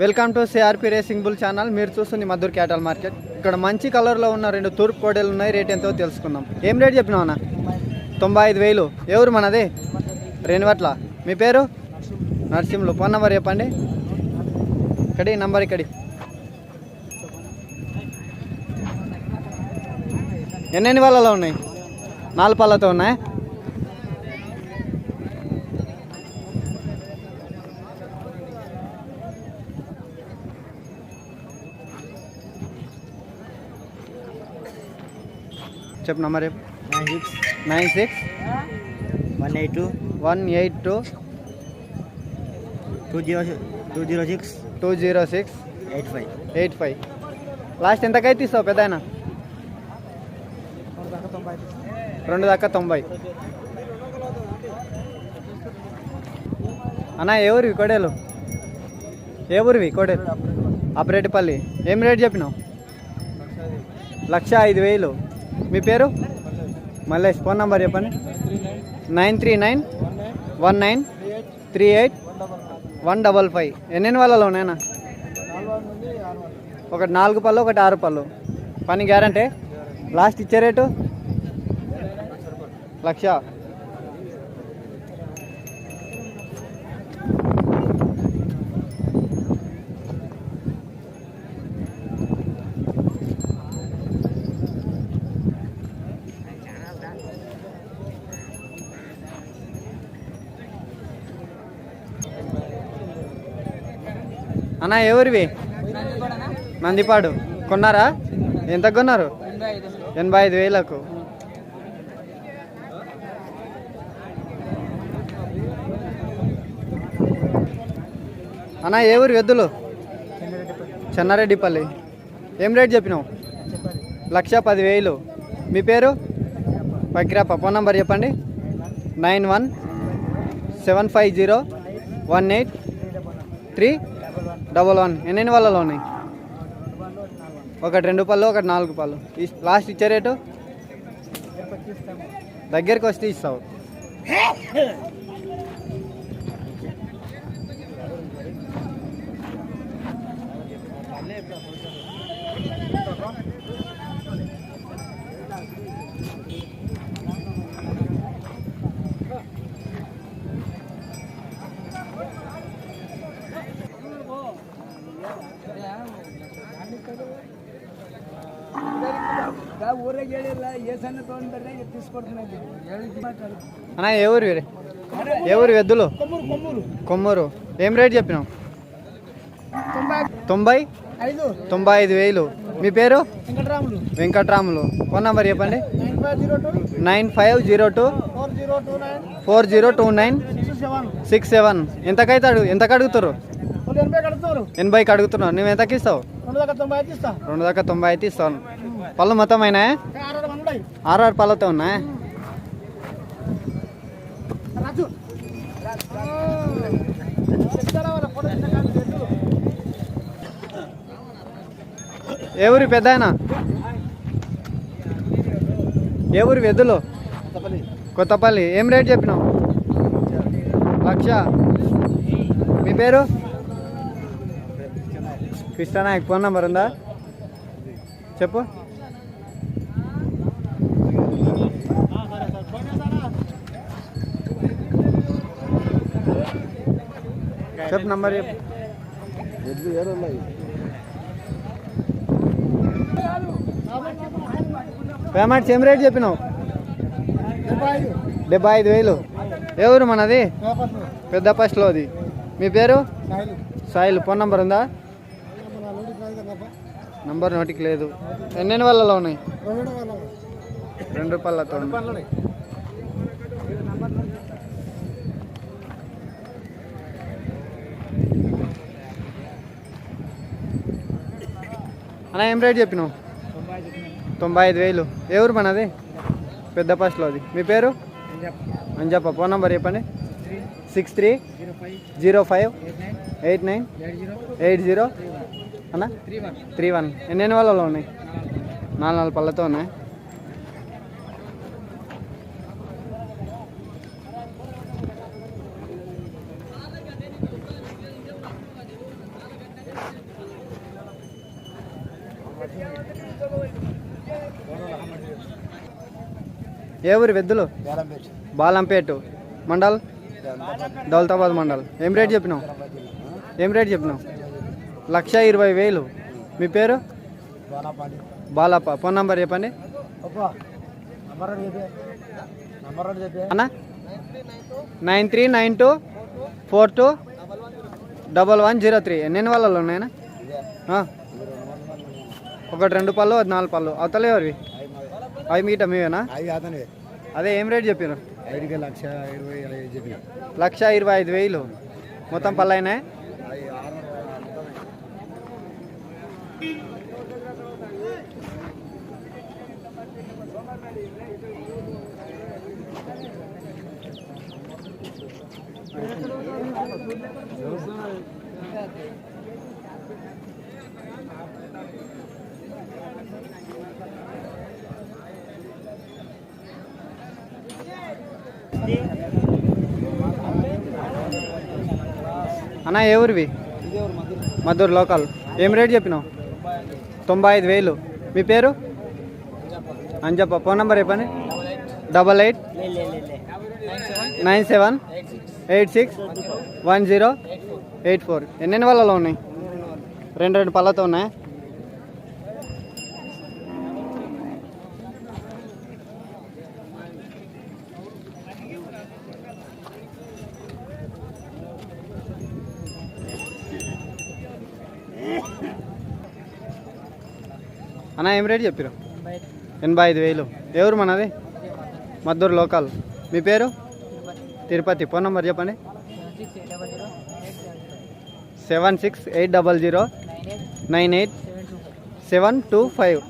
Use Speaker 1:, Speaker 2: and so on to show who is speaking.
Speaker 1: Welcome to CRP racing bull channel మీరు చూస్తుంది Madhur క్యాటల్ market ఇక్కడ మంచి కలర్లో ఉన్న రెండు తూర్పు కోడలు ఉన్నాయి. రేట్ ఎంతో తెలుసుకుందాం. ఏం రేట్ చెప్పినావు అన్న? తొంభై ఐదు వేలు. ఎవరు మనది? రేణువట్ల. మీ పేరు? నరసింహులు. ఫోన్ నెంబర్ చెప్పండి. ఇక్కడి నంబర్ ఇక్కడి. ఎన్నెన్ని వాళ్ళలో ఉన్నాయి? నాలుగు పళ్ళతో ఉన్నాయి? చెప్పు నంబర్ చెప్పు.
Speaker 2: Nine six
Speaker 1: nine six
Speaker 2: one eight two
Speaker 1: one eight two
Speaker 2: two zero two zero six
Speaker 1: two zero six
Speaker 2: eight five
Speaker 1: eight five last ఎంతకైతే ఇస్తావు పెద్ద ఆయన రెండు దాకా తొంభై. అన్న ఏ ఊరివి? కోడేలు. ఏ ఊరివి? కోడేలు అపరేటిపల్లి ఏం రేట్ చెప్పినావు? లక్ష ఐదు వేలు. మీ పేరు? మల్లేష్. ఫోన్ నంబర్ చెప్పండి. Nine three nine one nine three eight one double five. ఎన్నెన్ని వాళ్ళలో ఉన్నాయన్నా? ఒకటి నాలుగు పళ్ళు ఒకటి ఆరు పళ్ళు. పని గ్యారంటీ? లాస్ట్ ఇచ్చే రేటు? లక్ష. అన్న ఎవరివి? నందిపాడు కొన్నారా? ఎంత కొన్నారు? ఎనభై ఐదు వేలకు. అన్న ఏ ఊరు ఎద్దులు? చెన్నారెడ్డిపల్లి. ఏం రేట్ చెప్పినావు? లక్ష పదివేలు. మీ పేరు? పక్రాప ఫోన్ నంబర్ చెప్పండి. Nine one seven five zero one eight three double one ఎన్ని వాళ్ళలో ఉన్నాయి? ఒకటి రెండు పళ్ళు ఒకటి నాలుగు పళ్ళు. లాస్ట్ ఇచ్చే రేటు దగ్గరికి వస్తే ఇస్తావు. అన్నా ఏ ఊరు వీరే? ఏ ఊరు ఎద్దులు
Speaker 3: కొమ్మూరు
Speaker 1: ఏం రేట్ చెప్పినావు?
Speaker 3: తొంభై
Speaker 1: తొంభై?
Speaker 3: ఐదు.
Speaker 1: వేలు. మీ పేరు?
Speaker 3: వెంకట్రాములు.
Speaker 1: ఫోన్ నంబర్ చెప్పండి.
Speaker 3: Nine five zero two. Four zero two nine. Six seven.
Speaker 1: ఎంతకైతే అడుగు ఎంతకు అడుగుతారు
Speaker 3: ఎనభై కడుతున్నారు
Speaker 1: ఎనభైకి అడుగుతున్నావు. నువ్వు ఎంతకి ఇస్తావు?
Speaker 3: రెండు దాకా తొంభై అయితే
Speaker 1: ఇస్తాను పళ్ళు మొత్తం అయినా
Speaker 3: ఆరు ఆరు ఉన్నాయి
Speaker 1: ఆరు ఆరు పళ్ళతో
Speaker 3: చెట్టు.
Speaker 1: ఏ ఊరి పెద్ద ఆయన ఏ ఊరి వెద్దులు? కొత్తపల్లి. ఏం రేట్ చెప్పినావు? లక్ష. మీ పేరు? కృష్ణనాయక్. ఫోన్ నంబర్ ఉందా? చెప్పు. చెప్పు నంబర్ పేమెంట్ పేమెంట్స్ ఏం రేట్ చెప్పినావు.
Speaker 3: డెబ్బై ఐదు
Speaker 1: వేలు. ఎవరు మనది?
Speaker 3: పెద్ద
Speaker 1: పెద్ద ఫస్ట్లోది మీ పేరు?
Speaker 3: సాయిలు.
Speaker 1: సాయిల్ ఫోన్ నంబర్ ఉందా? నంబర్ నోటికి లేదు. ఎన్నెన్ని వాళ్ళలో ఉన్నాయి?
Speaker 3: రెండు
Speaker 1: రెండు రూపాయలతో అన్న ఏం రేట్ చెప్పినావు?
Speaker 3: తొంభై ఐదు
Speaker 1: వేలు. ఎవరు మనది పెద్ద ఫస్ట్లోది మీ పేరు? అంజప్ప. ఫోన్ నంబర్ చెప్పండి. Six three
Speaker 3: zero five eight nine
Speaker 1: eight
Speaker 3: zero
Speaker 1: అన్న?
Speaker 3: Three one.
Speaker 1: Three one. ఎన్నెన్ని వాళ్ళలో ఉన్నాయి? నాలుగు నాలుగు పళ్ళతో ఉన్నాయి. ఏ ఊరి వెద్దులు? బాలంపేట. మండల్? దౌలతాబాద్ మండల్. ఏం రేట్ చెప్పినావు? ఏం రేట్ చెప్పినావు? లక్ష ఇరవై వేలు. మీ పేరు? బాలప్ప ఫోన్ నంబర్ చెప్పండి. అన్న? Nine three nine two four two double one zero three. ఎన్ని వాళ్ళలో ఉన్నాయన్నా. ఒకటి రెండు పళ్ళు అది నాలుగు పళ్ళు. అవతలే ఎవరివి? అవి మీట మీవేనా
Speaker 2: అవి
Speaker 1: అదే ఏం రేట్ చెప్పారు
Speaker 2: ఐదుకి లక్ష ఇరవై చెప్పిన.
Speaker 1: లక్ష ఇరవై ఐదు వేలు. మొత్తం పళ్ళు అయినాయి.
Speaker 2: అవి వచ్చింది
Speaker 1: అన్న ఏ ఊరివి? మద్దూరు లోకల్. ఏం రేట్ చెప్పినావు? తొంభై ఐదు వేలు. మీ పేరు? అంజప్ప. ఫోన్ నెంబర్ చెప్పండి. Double eight. Nine seven. Eight six. One zero. Eight four. ఎన్నెన్ని వాళ్ళలో ఉన్నాయి? రెండు రెండు పళ్ళతో ఉన్నాయి? అన్న ఏం రేట్ చెప్పారు ఎనభై ఐదు. వేలు. ఎవరు మనది? మద్దూరు లోకల్. మీ పేరు? తిరుపతి. ఫోన్ నెంబర్ చెప్పండి. Seven six eight double zero. Nine eight. Seven two five.